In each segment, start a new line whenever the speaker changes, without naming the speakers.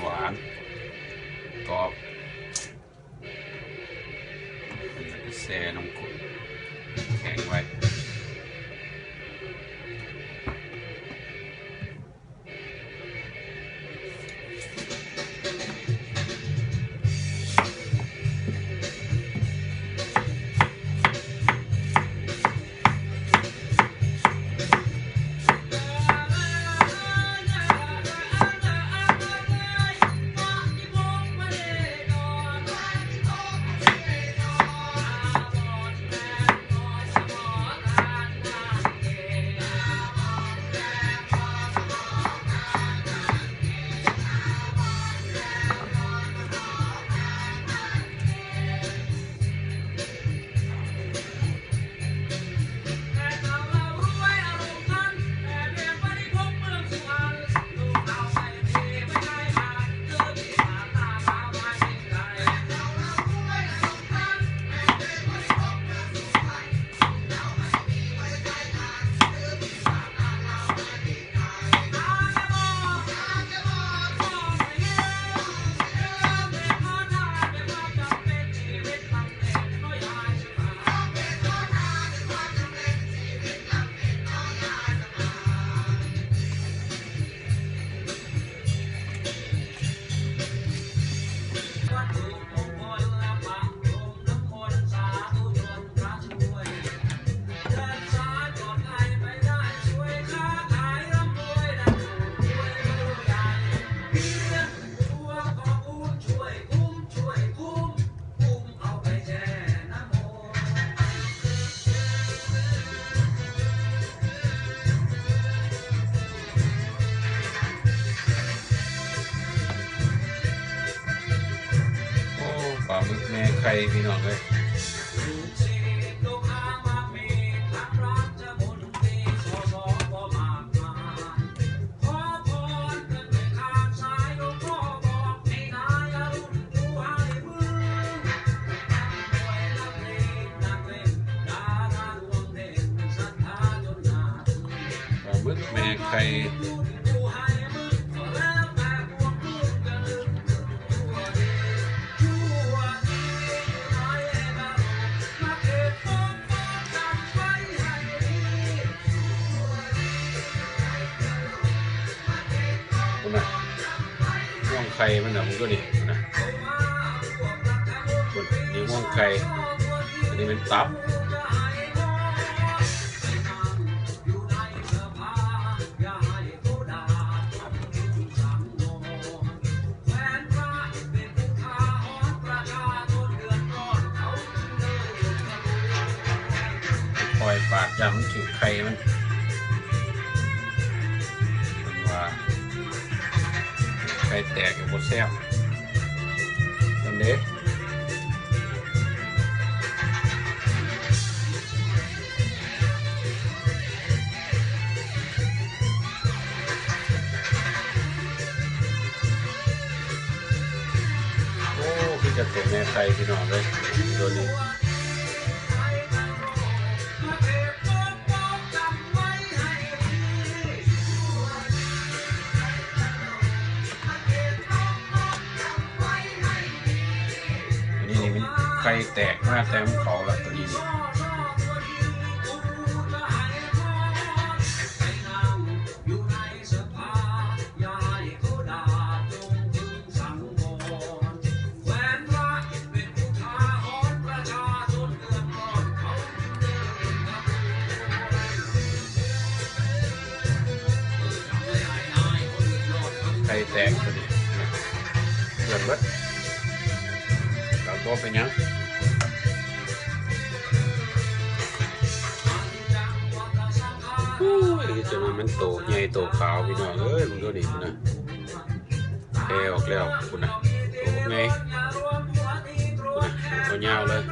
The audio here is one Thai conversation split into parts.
หวานกรอบเป็นพิเศษนมข้นแข็งไว้ ข่คุณนะห่วงไข่มันนะมันก็ดินะนี่ห่วงไข่อันนี้เป็นตับากยำมันถึงไข่มันว่าไข่แตกอยู่บนแซ่บนั่นเด็กจะตัวแม่ไข่พี่น้องเลยตัวนี้ อันนี้นี่มันไข่แตกมาแต้มเขาละตัวนี้ ตัวเป็นยังอู้ยจนมันโตใหญ่โตขาวพี่น้องเอ้ยมึงดูดิคุณนะแอออกแล้วคุณนะโตไงคุณนะตัวยาวเลย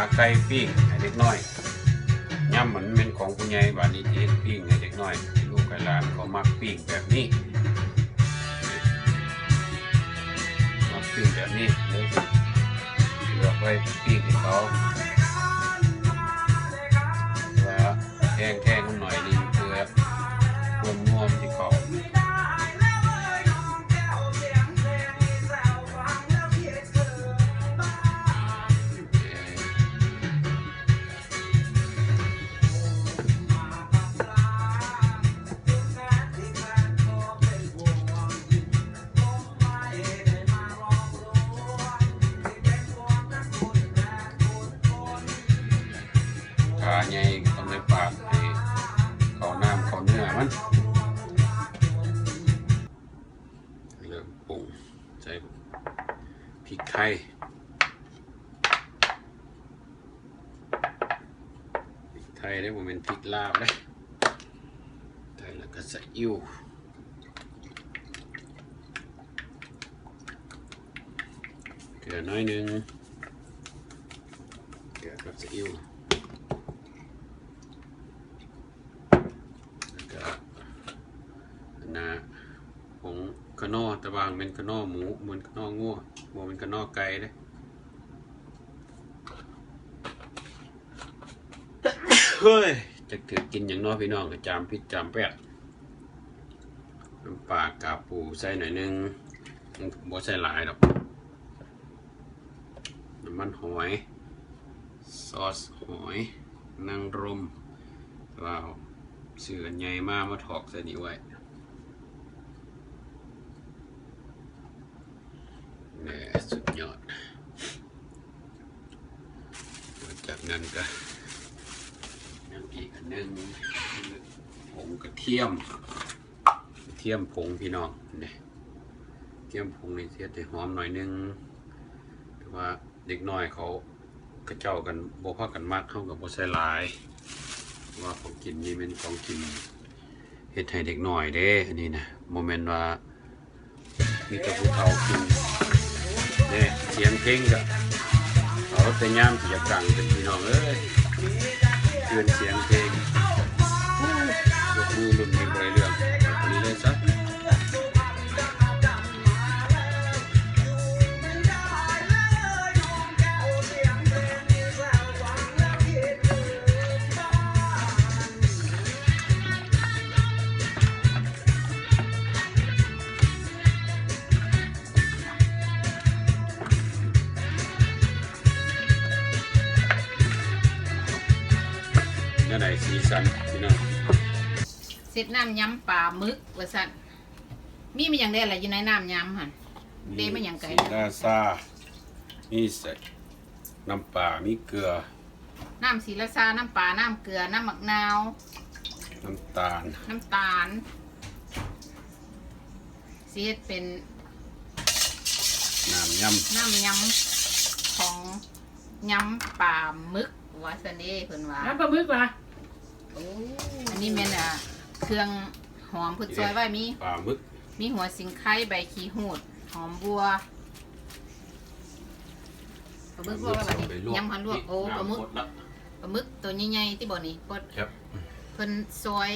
ขาไก่ปิ้งให้เด็กน้อยย่ำเหมือนเป็นของผู้ใหญ่บานนี้ที่เฮ็ดปิ้งให้เด็กน้อยลูกไก่ลานเขามักปิ้งแบบนี้มักปิ้งแบบนี้เลยเลือกไว้ปิ้งให้เขาว่า
แห้ง แล้วก็เกลือน้อยหนึงเกลือกับใส่อิ่วแล้วก็นะผงกระนอตะบางเป็นกระนอหมูเหมือนกระนองัวหมูเป็นกระนอไก่เด้เฮ้ยจะถือกินอย่างน้อยพี่น้องก็จามพิษจามแปด ปลากาปูใส่หน่อยนึงบ่ใส่หลายหรอกน้ำมันหอย ซอสหอยนางรมว้าวเสือใหญ่มากมาถอกใส่นี้ไว้แหน่สุดยอดหลังจากนั้นก็ยังอีกอันนึงผงกระเทียม เทียมผงพี่น้องเนี่ยเทียมผงนี่เทียดให้หอมหน่อยนึงแต่ว่าเด็กน้อยเขากระเจ้ากันบ่พากันมักเข้ากับบ่ใส่ลาย ว่าของกินนี่เป็นของกินเฮ็ดให้เด็กน้อยเด้อันนี้นะโมเมนต์ว่ามีต่ผู้เฒ่ากินเด้เสียงเพลงก็เอาแต่ยามที่จะกลางเป็นพี่น้องเอ้ยเตือนเสียงเพลงยกมือรุ่นนี้ได้เรื่องอั สีสันพี่น้อง
เสร็จน้ำยำปลาหมึกว่าสั่นมีมันอย่างได้อะไรอยู่ในน้ำยำหันเดมันหยังไง
สีลาซามีใส่น้ำปลามีเกลือ
น้ำสีละซาน้ำปลาน้ำเกลือ น้ำมะนาว
น้ำตาล
น้ำตาลเสียดเป็น
น้ำย
น้ำยำของยำปลาหมึกว่าสันเด้เพิ่นว่า
น้ำปลาหมึกว่ะ
อันนี้แม่นอะเครื่องหอมเพุ่นซอยไว้มีำ
ปลาหมึก
มีหัวสิงไข่ใบขี้หูด หอมบัวปลาหมึกว่าว่าบัดนี้ยำหันลวกโอ้ปลาหมึก
น้ำหดละ
ปลาหมึกตัวใหญ่ๆที่บ่อนี่เพิ่น
ครับ
เพิ่นซอย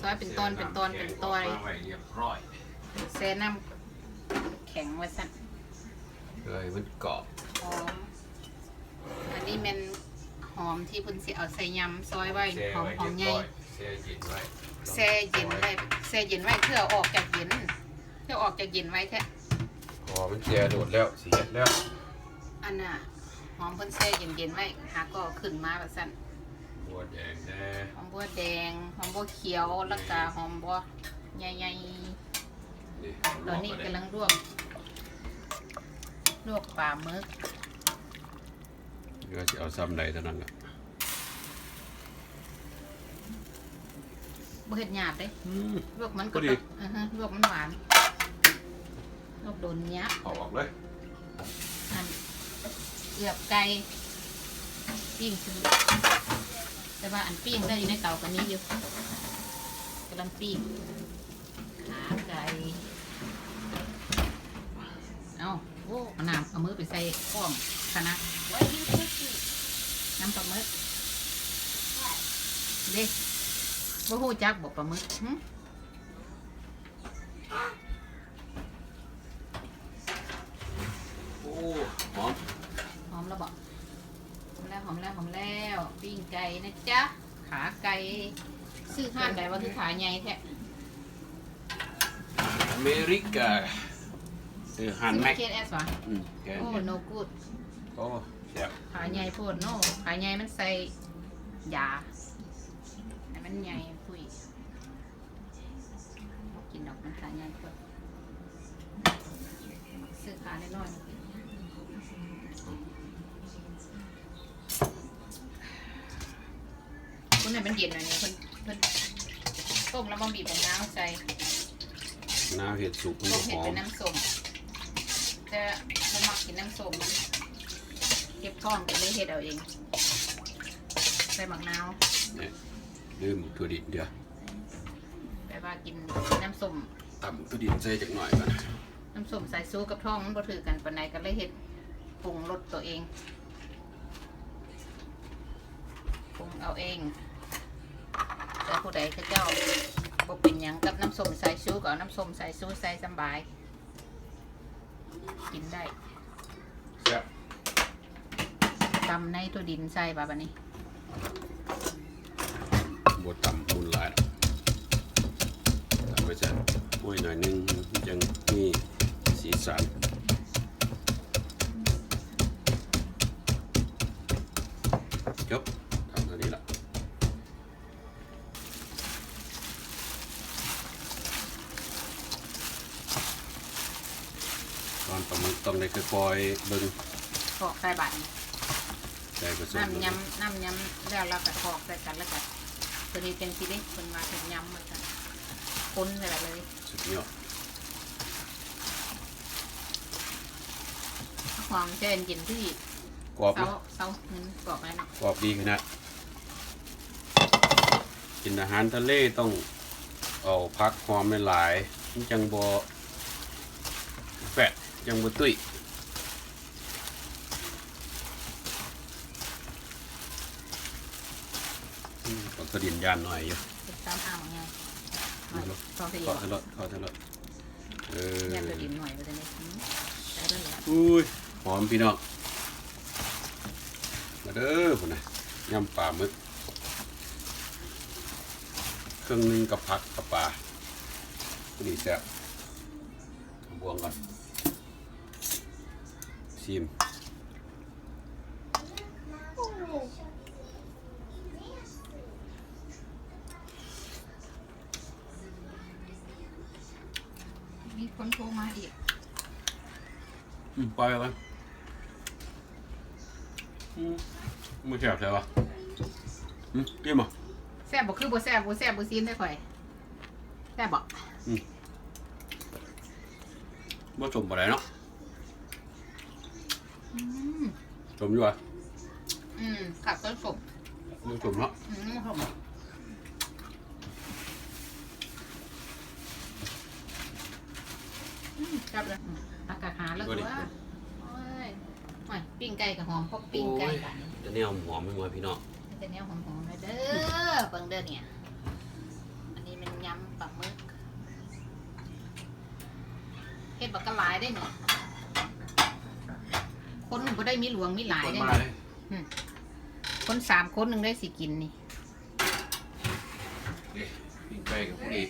ซอยเป็นตอนเป็นตอนเป็นตอน
มาไว้เรียบร้อย
แซ่น้ำแข็งไว้สั่น
เลยมันเกาะ
หอมอันนี้เป็น หอมที่เพิ่นสิเอาใส่ยำซอยไว้
แช่
หอม
ไว้
หอ
เรีย
ม
บ
ใหญ่
ร้อยแช่เย็นไว้
แช่เย็นไว้แช่เย็นไว้เพื่อเอาออกจากเย็นเพื่อออกจากเย็นไว้แท้
พอมันแช่โดดแล้วสีเฮ็ดแล้ว
อันน่ะหอมเพิ่นแช่เย็นๆไว้หาก็ขึ้นมาแบบสั่น
บัวแดงแน่
หอมบัวแดงหอมบัวเขียวแล้วก็หอมบัวใหญ่
นี่
ๆตอนนี้กำลังลวกลวกปลาหมึก
เดี๋ยวจะเอาซ้ำใดเท่านั้นแหละ
บ่เฮ็ดหยาบเด้
อืม
ลวกมัน
พ
ก็
อดี
อือฮะลวกมันหวานลวกโดนยับ
เอาออกเลย
อันเกือบไก่ปิ้งคือ แต่ว่าอันปิ้งได้อยู่ในเตากันนี้อยู่กำลังปิ้งขาไก่เอาโอ้เอาน้ำเอามือไปใส่ข้อมคณะน้ำปลาหมึก เด็กบ่ฮู้จักบอกปลาหมึกหึ
โอ้หอม
หอมแล้วบอกหอมแล้วหอมแล้วหอมแล้ว ปิ้งไก่นะจ๊ะ ขาไก่ซื้อห้านใดว่าคือขาใหญ่แท้
อเมริกาเออหันแม็ก
เคสแอสวะ
อืมแก
โอ้โนกูด
โอ้แซ่บ
ขาใหญ่โพดโน่ขาใหญ่มันใส่ยาให้ มันใหญ่คุยบ่กินดอกมันขาใหญ่โพดซื้อขาน้อยๆคุณเนี่ยมันเย็นหน่อยเนี่ยเพิ่นเพิ่นต้มแล้วมาบีบมะนาวใส่
น้ำเห็ดสุกมัน
ต้
ก็
ม
ห
เห็ด
อ
เป็
ม
นน้ำส้มแต่ผมมักกินน้ำส้มมันเก็บท้องก็เลยเห็ดเอาเอง ใส่หมักนาว
เนี่ย ลืมถั่วดิบเดี๋ยว
แปลว่ากินน้ำส้ม
ตำถั่วดิบใส่จักหน่อยก่อน
น้ำส้มใส่ซูกับท้องมันบ่ถือกันปานใดก็เลยเห็ดปรุงรสตัวเองปรุงเอาเองแต่ผู้ใดเขาเจ้าบ่เป็นหยังกับน้ำส้มใส่ซูก็เอาน้ำส้มใส่ซูใส่สำบาย กินได้
แซ่บ
ตำในตัวดินใส่ป่ะบัดนี้
บดตำมุนหลายหรอกตำไปจะห้วยหน่อยหนึงยังมีสีสันจบทำเท่านี้ละตอนปลาหมึกต้องได้ค่อยๆเบิ่ง
ขอกใส่บัตร
ใจผสม
น้ำยำน้ำยำแล้วเราก็ขอกใส่กันแล้วก็ ตัวนี้เป็นสีเด็กคนมาถึงย้ำมากันคนเลยเลย
สุดยอด
ความเจนเย็นที่
กรอบ
เสา
นะ
เสาหนึ่งกรอบไหมเนาะ
กรอบดีขนาดกินอาหารทะเลต้องเอาพักหอมหลายๆมันจังบ่แฟะจังบ่ตุ้ยอืม ก็กระดิ่นยานหน่อยอยู่
เป็นตามอ่างไง
มาลูก
ซองสี
ขอทะเลาะขอทะเลาะเออ
ยันตัวดินหน่อยไปเลยนี่ใส่ได้เลย
อุ้ยหอมพี่น้องมาเด้อพุ่นนะยำปลาหมึกเครื่องหนึงกับผักกับปลาพอดีแซ่บบวงก่อนชิม
มีคนโทรมาอีก
อืมปล่อยไปก่อนอืมมือแซ่บใช่ปะอืมเกี่ยมอะ
แซ่บบ่คือบ่แซ่บบ่แซ่บบ่ซีนได้ข่อยแซ่บบ่
บ่จมบ่ได้เนาะ
อืม
จมอยู่อะ
อืมขับต้นสม
บ่จมเนาะ
อืมผม อืมครับเลยอืมอากาศหาแล้วตัวโอ้ยโอ้ยปิ้งไก่กับหอมพกปิ้งไก่กัน
จะแนวหอมไม่หมดพี่น้อง
แต่เนี้ยหอมๆเลยเด้อเบิ่งเด้อเนี่ย อันนี้มันยำปลาหมึกเฮ็ดบักกะหลายได้เนี่ยคนบ่ได้มีหลวงมีหลาย
คน
ได้
มา
เนี่ย
เลย
คนสามคนหนึ่งได้สิกินนี่
ปิ้งไก่กับผู้ดี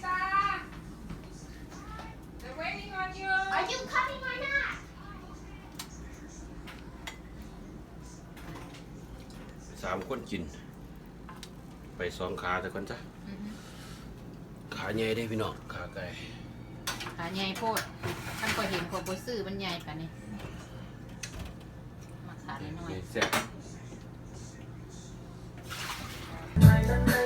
Are you coming or not
สาม คนกิน ไปสองขาแต่คนจ้ะขาใหญ่ได้พี่น้องขาไก่
ขาใหญ่โพดท่านก็เห็นคนบ่ซื้อมันใหญ่ปานนี้มาขาน้อย
ใหญ่แซ่บ
ๆ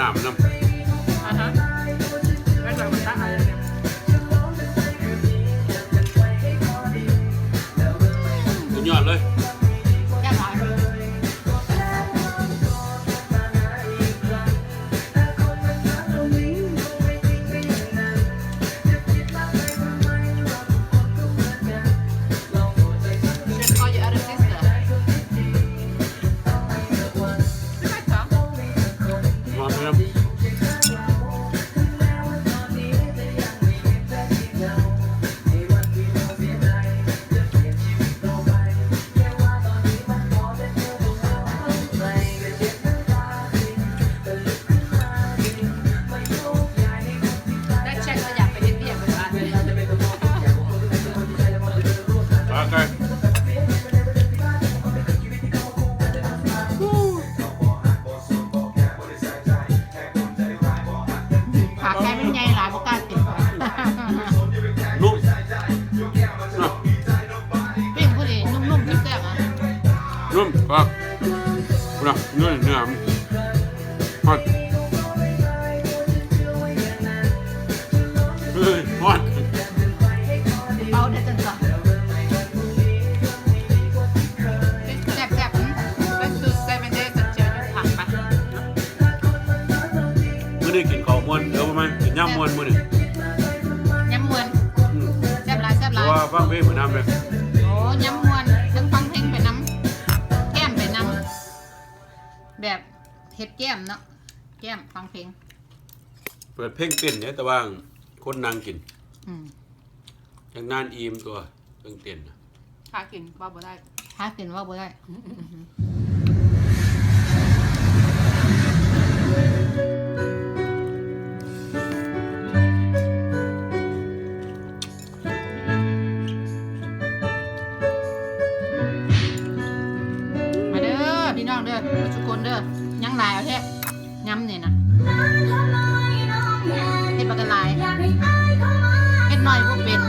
น
บ่ได้น้ำ
เพห
ล
งห
มือนน้ำเลย
โอ้ย้ำมวนทั้งฟังเพลงไปน้ำแก้มไปน้ำแบบเฮ็ดแก้มเนาะแก้มฟังเพลง
เปิดเพลงเต้นเนี่ยแต่ว่าคนนางกิน
อืม
ยังนานอิ่มตัวเพลงเต้นน่ะ
ถ้ากินว่าบ่ได้ถ้ากินว่าบ่ได้ เด้อทุกคนเด้อยังหลายเอาแท้ย้ำเนี่ยนะเฮ็ดบักกะลายเฮ็ดหน่อยบ่เป็น